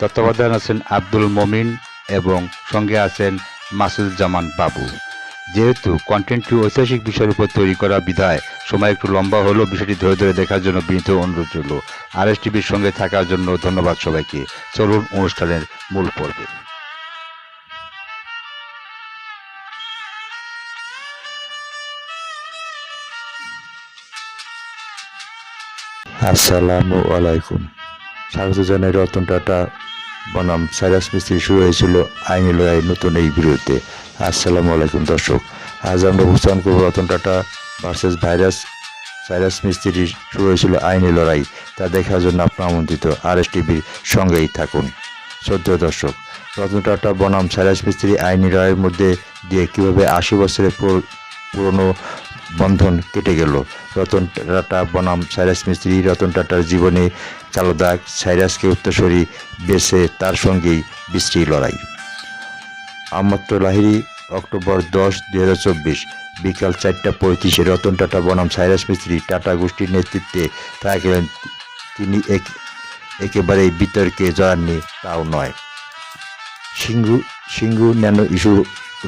তত্ত্বাবধান আছেন আব্দুল মমিন এবং সঙ্গে আছেন মাসুদুজ্জামান বাবু। যেহেতু কন্টেন্টটি ঐতিহাসিক বিষয়ের উপর তৈরি করা বিধায় সময় একটু লম্বা হলেও বিষয়টি ধরে ধরে দেখার জন্য বিনীত অনুরোধ রইল। আর এস টিভির সঙ্গে থাকার জন্য ধন্যবাদ সবাইকে। চলুন অনুষ্ঠানের মূল পর্বে। আসসালামু আলাইকুম। স্বাগত জানাই রতন টাটা বনাম, সাইরাস মিস্ত্রি শুরু হয়েছিল, আইনি লড়াই নতুন এই বিরুদ্ধে। আসসালামু আলাইকুম, দর্শক। আজ আমরা উপস্থাপন করব রতন টাটা ভার্সেস ভাইরাস। সাইরাস মিস্ত্রি শুরু হয়েছিল আইনি লড়াই। তা দেখার জন্য আপনার আমন্ত্রিত। আর এস টিভির সঙ্গেই থাকুন। শ্রদ্ধ দর্শক, রতন টাটা, বনাম, সাইরাস মিস্ত্রি আইনি লড়াইয়ের মধ্যে দিয়ে কীভাবে আশি বছরের পুর- পুরনো বন্ধন কেটে গেল? রতন টাটা, বনাম, সাইরাস মিস্ত্রি রতন টাটার জীবনে কালো দাগ সাইরাসকে উত্তরসরি বেছে তার সঙ্গেই বৃষ্টি লড়াই। আমাত্র লাহিরি অক্টোবর দশ চব্বিশ, বিকাল চারটা পঁয়ত্রিশে রতন টাটা বনাম সাইরাস মিস্ত্রি টাটা গোষ্ঠীর নেতৃত্বে গেলেন তিনি এক, একেবারেই বিতর্কে জড়াননি, তাও নয়। সিঙ্গু সিঙ্গু ন্যানো ইস্যু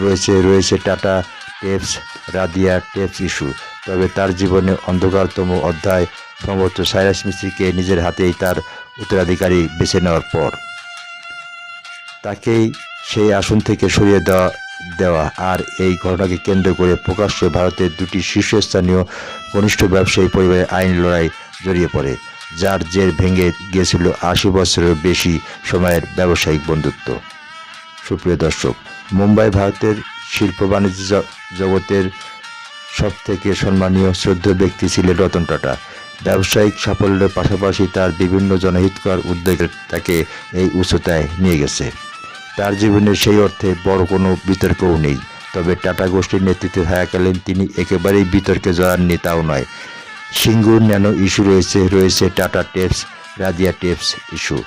রয়েছে রয়েছে Tata tapes Radia tapes issue, তবে তার জীবনে অন্ধকারতম অধ্যায় সম্ভবত সাইরাস মিস্ত্রিকে নিজের হাতেই তার উত্তরাধিকারী বেছে নেওয়ার পর তাকেই সেই আসন থেকে সরিয়ে দেওয়া দেওয়া। আর এই ঘটনাকে কেন্দ্র করে প্রকাশ্যে ভারতের দুটি শীর্ষস্থানীয় ঘনিষ্ঠ ব্যবসায়ী পরিবারের আইন লড়াই জড়িয়ে পড়ে, যার জের ভেঙে গিয়েছিল আশি বছরের বেশি সময়ের ব্যবসায়িক বন্ধুত্ব। সুপ্রিয় দর্শক, মুম্বাই ভারতের শিল্প বাণিজ্য জগতের সব থেকে সম্মানীয় শ্রদ্ধ ব্যক্তি ছিলেন রতন টাটা। ব্যবসায়িক সাফল্যের পাশাপাশি তার বিভিন্ন জনহিতকর উদ্যোগের তাকে এই উচ্চতায় নিয়ে গেছে। তার জীবনে সেই অর্থে বড় কোনো বিতর্কও নেই, তবে টাটা গোষ্ঠীর নেতৃত্বে থাকাকালীন তিনি একেবারেই বিতর্কে জড়াননি তাও নয়। সিঙ্গুর ন্যানো ইস্যু রয়েছে রয়েছে Tata tapes, Radia tapes issue.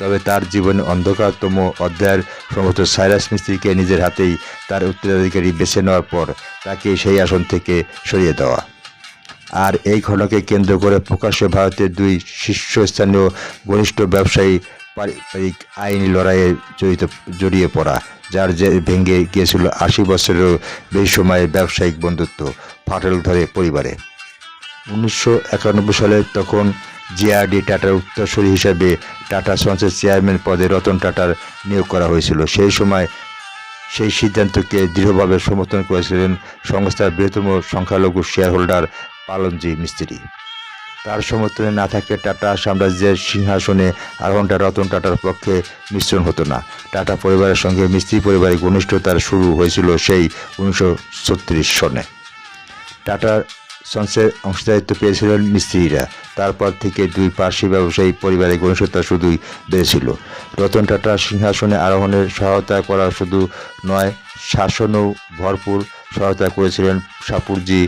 তবে তার জীবনে অন্ধকারতম অধ্যায়ের সমস্ত সাইরাস মিস্ত্রিকে নিজের হাতেই তার উত্তরাধিকারী বেছে নেওয়ার পর তাকে সেই আসন থেকে সরিয়ে দেওয়া। আর এই ঘটনাকে কেন্দ্র করে প্রকাশ্যে ভারতের দুই শীর্ষস্থানীয় ঘনিষ্ঠ ব্যবসায়ী পারিবারিক আইনি লড়াইয়ে জড়িত, জড়িয়ে পড়া, যার যে ভেঙে গিয়েছিল আশি বছরেরও বেশি সময়ের ব্যবসায়িক বন্ধুত্ব ফাটল ধরে পরিবারে। উনিশশো একানব্বই সালে তখন জিআরডি টাটার উত্তরসূরি হিসাবে টাটা সন্সের চেয়ারম্যান পদে রতন টাটার নিয়োগ করা হয়েছিল। সেই সময় সেই সিদ্ধান্তকে দৃঢ়ভাবে সমর্থন করেছিলেন সংস্থার বৃহত্তম সংখ্যালঘু শেয়ার হোল্ডার পালনজি মিস্ত্রি। তার সমর্থনে না থাকলে টাটা সাম্রাজ্যের সিংহাসনে আরোহণটা রতন টাটার পক্ষে মিশ্রণ হতো না। টাটা পরিবারের সঙ্গে মিস্ত্রি পরিবারের ঘনিষ্ঠতার শুরু হয়েছিল সেই উনিশশো ছত্রিশ সনে। টাটা সন্সের অংশীদারিত্ব পেয়েছিলেন মিস্ত্রিরা। তারপর থেকে দুই পার্সি ব্যবসায়ী পরিবারের ঘনিষ্ঠতা শুধুই বেড়েছিল। রতন টাটা সিংহাসনে আরোহণের সহায়তা করা শুধু নয়, শাসনও ভরপুর সহায়তা করেছিলেন সাপুরজি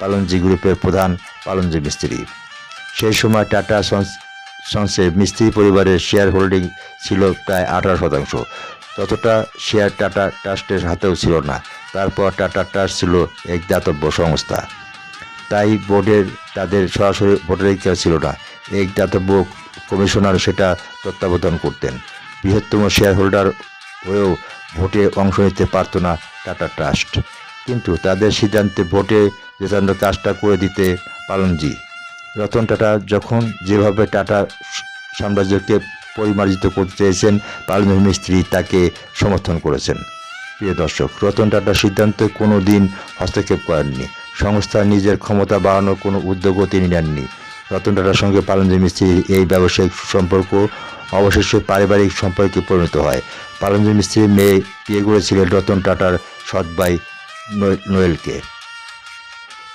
পালনজি গ্রুপের প্রধান পালনজি মিস্ত্রি। সেই সময় টাটা সন্স মিস্ত্রি পরিবারের শেয়ার হোল্ডিং ছিল প্রায় আঠারো শতাংশ। ততটা শেয়ার টাটা ট্রাস্টের হাতেও ছিল না। তারপর টাটা ট্রাস্ট ছিল এক দাতব্য সংস্থা। তাই বোর্ডের, তাদের সরাসরি ভোটাধিকার ছিল না। এক দাতব্য কমিশনার সেটা তত্ত্বাবধান করতেন। বৃহত্তম শেয়ার হোল্ডার হয়েও ভোটে অংশ নিতে পারত না টাটা ট্রাস্ট। কিন্তু তাদের সিদ্ধান্তে ভোটে জেতানোর কাজটা করে দিতে পালনজি রতন টাটা যখন যেভাবে টাটা সাম্রাজ্যকে পরিমার্জিত করতে চেয়েছেন পালনের মিস্ত্রি তাকে সমর্থন করেছেন। প্রিয় দর্শক, রতন টাটার সিদ্ধান্তে কোনো দিন হস্তক্ষেপ করেননি। সংস্থার নিজের ক্ষমতা বাড়ানোর কোনো উদ্যোগও তিনি নেননি। রতন টাটার সঙ্গে পালনজি মিস্ত্রির এই ব্যবসায়িক সম্পর্ক অবশেষে পারিবারিক সম্পর্কে পরিণত হয়। পালনজি মিস্ত্রির মেয়ে বিয়ে করেছিলেন রতন টাটার সৎ ভাই নোয়েল- নোয়েলকে।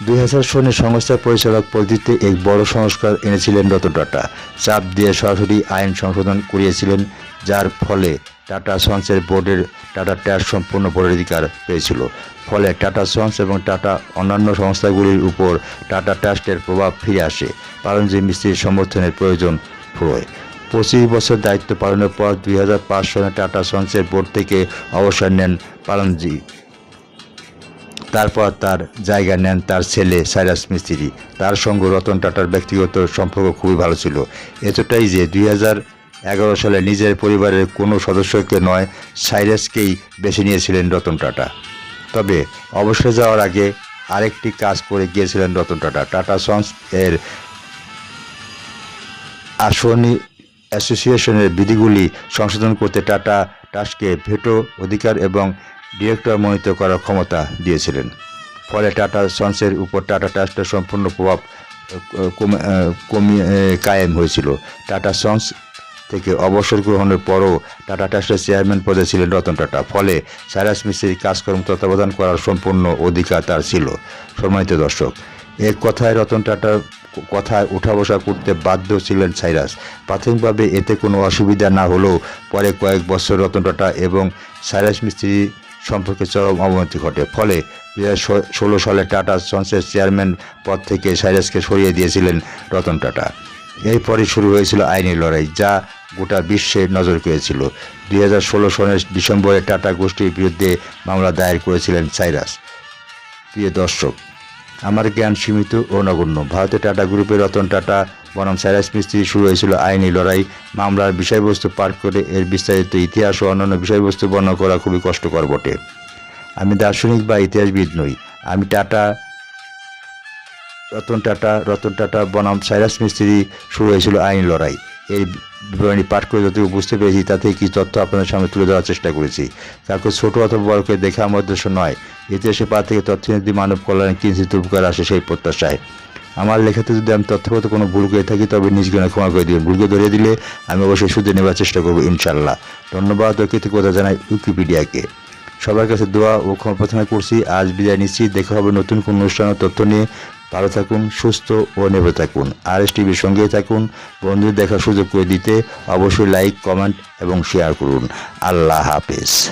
দুই হাজার সনে সংস্থার পরিচালক পদ্ধতিতে এক বড় সংস্কার এনেছিলেন রতন টাটা চাপ দিয়ে সরাসরি আইন সংশোধন করিয়েছিলেন, যার ফলে টাটা সন্সের বোর্ডের টাটা ট্যাক্স সম্পূর্ণ ভোটাধিকার পেয়েছিল। ফলে টাটা সন্স এবং টাটা অন্যান্য সংস্থাগুলির উপর টাটা ট্রাস্টের প্রভাব ফিরে আসে পালনজি মিস্ত্রির সমর্থনের প্রয়োজন হয় পঁচিশ বছর দায়িত্ব পালনের পর দুই সনে টাটা সন্সের বোর্ড থেকে অবসর নেন পালনজি তারপর তার জায়গা নেন তার ছেলে সাইরাস মিস্ত্রি। তার সঙ্গে রতন টাটার ব্যক্তিগত সম্পর্ক খুবই ভালো ছিল। এতটাই যে দুই এগারো সালে নিজের পরিবারের কোনো সদস্যকে নয়, সাইরাসকেই বেছে নিয়েছিলেন রতন টাটা। তবে অবসরে যাওয়ার আগে আরেকটি কাজ করে গিয়েছিলেন রতন টাটা। টাটা সন্স এর আসনি অ্যাসোসিয়েশনের বিধিগুলি সংশোধন করতে টাটা টাস্ককে ভেটো অধিকার এবং ডিরেক্টর মনোনীত করার ক্ষমতা দিয়েছিলেন। ফলে টাটা সন্সের উপর টাটা ট্রাস্টের সম্পূর্ণ প্রভাব কমে কমিয়ে কায়েম হয়েছিল। টাটা সন্স থেকে অবসর গ্রহণের পরও টাটা ট্রাস্টের চেয়ারম্যান পদে ছিলেন রতন টাটা। ফলে সাইরাস মিস্ত্রির কাজকর্ম তত্ত্বাবধান করার সম্পূর্ণ অধিকার তার ছিল। সম্মানিত দর্শক এক কথায় রতন টাটার কথায় উঠা বসা করতে বাধ্য ছিলেন সাইরাস। প্রাথমিকভাবে এতে কোনো অসুবিধা না হলেও পরে কয়েক বছর রতন টাটা এবং সাইরাস মিস্ত্রি সম্পর্কে চরম অবনতি ঘটে। ফলে দুই ষোলো সালে টাটা সন্সের চেয়ারম্যান পদ থেকে সাইরাসকে সরিয়ে দিয়েছিলেন রতন টাটা। এরপরই শুরু হয়েছিল আইনি লড়াই, যা গোটা বিশ্বে নজর পেয়েছিল দুই হাজার ষোলো সনের ডিসেম্বরে টাটা গোষ্ঠীর বিরুদ্ধে মামলা দায়ের করেছিলেন সাইরাস। প্রিয় দর্শক, আমার জ্ঞান সীমিত ও নগণ্য। ভারতের টাটা গ্রুপের রতন টাটা বনাম সাইরাস মিস্ত্রি শুরু হয়েছিল আইনি লড়াই। মামলার বিষয়বস্তু পাঠ করে এর বিস্তারিত ইতিহাস ও অন্যান্য বিষয়বস্তু বর্ণনা করা খুবই কষ্টকর বটে। আমি দার্শনিক বা ইতিহাসবিদ নই। আমি টাটা, রতন টাটা রতন টাটা বনাম সাইরাস মিস্ত্রি শুরু হয়েছিল আইনি লড়াই। এই বিবরণী পাঠ করে যতটুকু বুঝতে পেরেছি, তাতে কি তথ্য আপনাদের সামনে তুলে দেওয়ার চেষ্টা করেছি। কাউকে ছোট অথবা বড় করে দেখা আমার উদ্দেশ্য নয়। ইতিহাসে পা থেকে তথ্যনীতি মানব কল্যাণে কিঞ্চিত উপকার আসে সেই প্রত্যাশায়। আমার লেখাতে যদি আমি তথ্যগত কোনো ভুল করে থাকি, তবে নিজ জ্ঞানে ক্ষমা করে দিবেন। ভুলকে ধরিয়ে দিলে আমি অবশ্যই শুধু নেবার চেষ্টা করব ইনশাল্লাহ ধন্যবাদ, ও কৃতজ্ঞতা জানাই উইকিপিডিয়াকে। সবার কাছে দোয়া ও ক্ষমা প্রার্থনা করছি। আজ বিদায় নিচ্ছি। দেখা হবে নতুন কোনো অনুষ্ঠান তথ্য নিয়ে। ভালো থাকুন, সুস্থ ও নেবে থাকুন। আর এস টিভির সঙ্গেই থাকুন। বন্ধুদের দেখার সুযোগ করে দিতে অবশ্যই লাইক, কমেন্ট এবং শেয়ার করুন। আল্লাহ হাফেজ।